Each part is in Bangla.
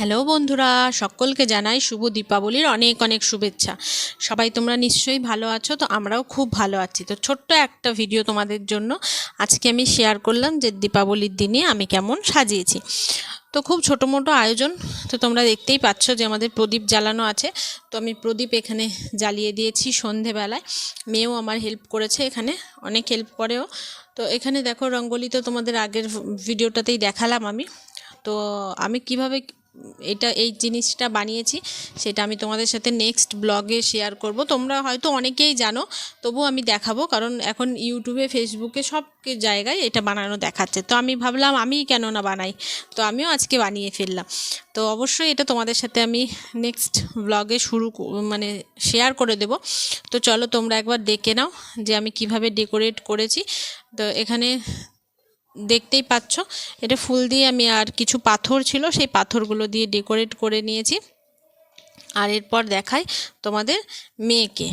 হ্যালো বন্ধুরা, সকলকে জানাই শুভ দীপাবলির অনেক অনেক শুভেচ্ছা। সবাই তোমরা নিশ্চয়ই ভালো আছো, তো আমরাও খুব ভালো আছি। তো ছোট্ট একটা ভিডিও তোমাদের জন্য আজকে আমি শেয়ার করলাম যে দীপাবলির দিনে আমি কেমন সাজিয়েছি। তো খুব ছোটো মোটো আয়োজন, তো তোমরা দেখতেই পাচ্ছ যে আমাদের প্রদীপ জ্বালানো আছে। তো আমি প্রদীপ এখানে জ্বালিয়ে দিয়েছি সন্ধেবেলায়। মেয়েও আমার হেল্প করেছে এখানে, অনেক হেল্প করেও। তো এখানে দেখো রঙ্গোলি তো তোমাদের আগের ভিডিওটাতেই দেখালাম আমি। তো আমি কীভাবে এটা, এই জিনিসটা বানিয়েছি, সেটা আমি তোমাদের সাথে নেক্সট ব্লগে শেয়ার করব। তোমরা হয়তো অনেকেই জানো তবু আমি দেখাবো, কারণ এখন ইউটিউবে ফেসবুকে সব জায়গায় এটা বানানো দেখাচ্ছে। তো আমি ভাবলাম আমি কেন না বানাই? তো আমিও আজকে বানিয়ে ফেললাম। তো অবশ্যই এটা তোমাদের সাথে আমি নেক্সট ব্লগে শুরু মানে শেয়ার করে দেব। তো চলো তোমরা একবার দেখে নাও যে আমি কীভাবে ডেকোরেট করেছি। তো এখানে দেখতেই পাচ্ছ। এটা ফুল দিয়ে আমি আর কিছু পাথর ছিল, সেই পাথরগুলো দিয়ে ডেকোরেট করে নিয়েছি। আর এরপর দেখাই তোমাদের মেয়েকে।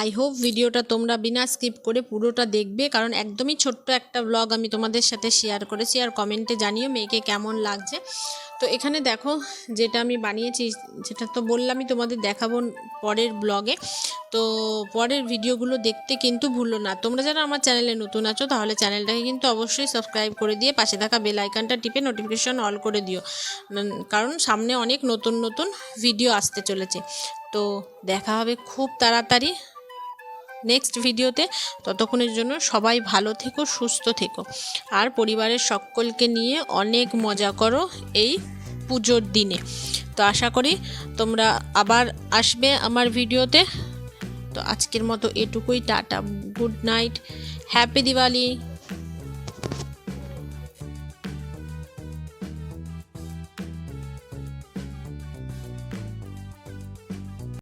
আই হোপ ভিডিওটা তোমরা বিনা স্কিপ করে পুরোটা দেখবে, কারণ একদমই ছোট্ট একটা ব্লগ আমি তোমাদের সাথে শেয়ার করেছি আর কমেন্টে জানিও মেয়েকে কেমন লাগছে। তো এখানে দেখো যেটা আমি বানিয়েছি, সেটা তো বললামই তোমাদের দেখাবো পরের ব্লগে তো পরের ভিডিওগুলো দেখতে কিন্তু ভুলো না। তোমরা যারা আমার চ্যানেলে নতুন আছো, তাহলে চ্যানেলটাকে কিন্তু অবশ্যই সাবস্ক্রাইব করে দিয়ে পাশে থাকা বেল আইকনটা টিপে নোটিফিকেশন অল করে দিও। কারণ সামনে অনেক নতুন নতুন ভিডিও আসতে চলেছে। তো দেখা হবে খুব তাড়াতাড়ি। নেক্সট ভিডিওতে ততক্ষণের জন্য সবাই ভালো থেকো, সুস্থ থেকো। আর পরিবারের সকলকে নিয়ে অনেক মজা করো এই পুজোর দিনে। তো আশা করি তোমরা আবার আসবে আমার ভিডিওতে তো আজকের মতো এটুকুই, tata, good night, happy Diwali.